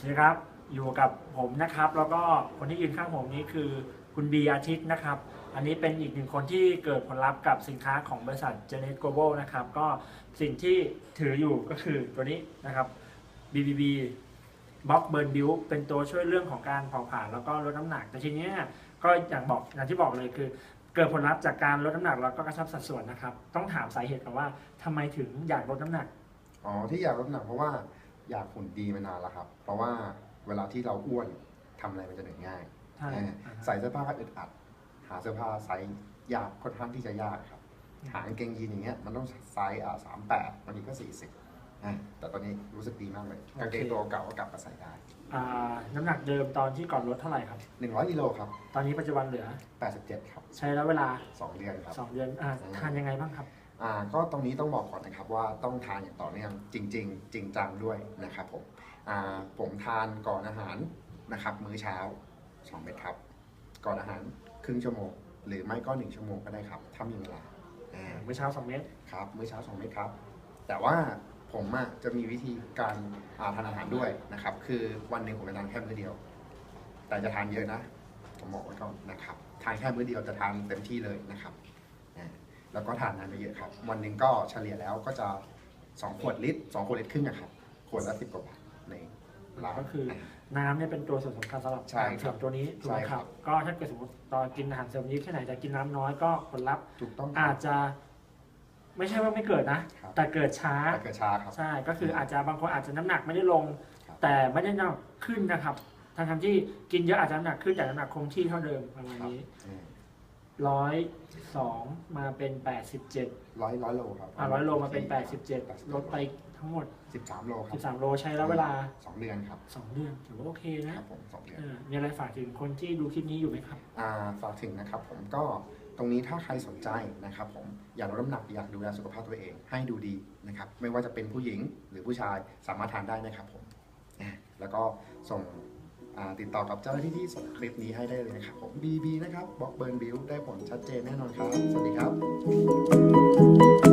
สวัสดีครับ อยู่กับผมนะครับ แล้วก็คนที่ยืนข้างผมนี้คือคุณบีอาทิตย์นะครับ อันนี้เป็นอีกหนึ่งคนที่เกิดผลลัพธ์กับสินค้าของบริษัท g e n e t Global นะครับ ก็สิ่งที่ถืออยู่ก็คือตัวนี้นะครับ BBB b l o c k Burn Build เป็นตัวช่วยเรื่องของการเผาผลาญแล้วก็ลดน้ำหนัก แต่ทีเนี้ยก็อย่างบอกอย่างที่บอกเลยคือ เกิดผลลัพธ์จากการลดน้ำหนักแล้วก็กระชับสัดส่วนนะครับ ต้องถามสาเหตุกันว่าทำไมถึงอยากลดน้ำหนัก อ๋อที่อยากลดน้ำหนักเพราะว่า อยากหุ่นดีมานานแล้วครับ เพราะว่าเวลาที่เราอ้วนทำอะไรมันจะเหนื่อยง่ายใช่เออใส่เสื้อผ้าก็อึดอัด หาเสื้อผ้าไซส์ยากค่อนข้างที่จะยากครับหากางเกงยีนอย่างเงี้ยมันต้องไซส์อ่าสามแปดบางทีก็สี่สิบแต่ตอนนี้รู้สึกดีมากเลยกางเกงตัวเก่าก็กลับมาใส่ได้อ่าน้ำหนักเดิมตอนที่ก่อนลดเท่าไหร่ครับ หนึ่งร้อยกิโลครับตอนนี้ปัจจุบันเหลือ แปดสิบเจ็ดครับ ใช้แล้วเวลา สองเดือนครับ 2 เดือนอ่าทานยังไงบ้างครับ อ่าก็ตรงนี้ต้องบอกก่อนนะครับว่าต้องทานอย่างต่อเนื่องจริง ๆ จริงจังด้วยนะครับผมอ่าผมทานก่อนอาหารนะครับ มื้อเช้า2เม็ดครับ ก่อนอาหารครึ่งชั่วโมง หรือไม่ก็ 1 ชั่วโมงก็ได้ครับถ้ามีเวลาอ่ามื้อเช้า2เม็ดครับมื้อเช้า2เม็ดครับ แต่ว่าผมอะจะมีวิธีการอ่าทานอาหารด้วยนะครับ คือวันหนึ่งผมจะทานแค่มื้อเดียว แต่จะทานเยอะนะผมบอกไว้ก่อนนะครับทานแค่มื้อเดียวจะทานเต็มที่เลยนะครับอ่า แล้วก็ทานน้ำไปเยอะครับ วันหนึ่งก็เฉลี่ยแล้วก็จะ 2 ขวดลิตร2ขวดลิตรครึ่งนะครับขวดละ10กว่าบาทในร้าน ก็คือน้ำเนี่ยเป็นตัวส่วนสำคัญสำหรับใช่อาหารเสริมตัวนี้ถูกไหมใช่คครัรับ บ ก็ถ้าเกิดสมมติตอนกินอาหารเสริมนี้แค่ไหนจะกินน้ำน้อยก็ผลลัพธ์ถูกต้องคอารับจจะ ไม่ใช่ว่าไม่เกิดนะ ครับ แต่เกิดช้า แต่เกิดชาครับ ใช่ก็คืออาจจะบางคนอาจจะน้ำหนักไม่ได้ลง ครับ แต่ไม่ได้น้ำหนักขึ้นนะครับทั้งทที่กินเยอะอาจจะน้ำหนักขึ้นแต่น้ำหนักคงที่เท่าเดิมประมาณนี้ อืม ร้อยสองมาเป็นแปดสิบเจ็ดร้อยร้อยโลครับอ่าร้อยโลมาเป็นแปดสิบเจ็ดลดไปทั้งหมดสิบสามโลครับสิบสามโลใช้แล้วเวลาสองเดือนครับสองเดือนถือว่าโอเคคนะรับผมสองเดือนเออมีอะไรฝากถึงคนที่ดูคลิปนี้อยู่ไหมครับ อ่าฝากถึงนะครับผมก็ตรงนี้ถ้าใครสนใจนะครับผมอยากลดน้ำหนักอยากดูแลสุขภาพตัวเอง ให้ดูดีนะครับไม่ว่าจะเป็นผู้หญิงหรือผู้ชายสามารถทานได้นะครับผมอ่าแล้วก็ส่งอ่า ติดต่อกับเจ้าหน้าที่ที่ส่งคลิปนี้ให้ได้เลยครับผมบีนะครับบล็อกเบิร์นบิลได้ผลชัดเจนแน่นอนครับ สวัสดีครับ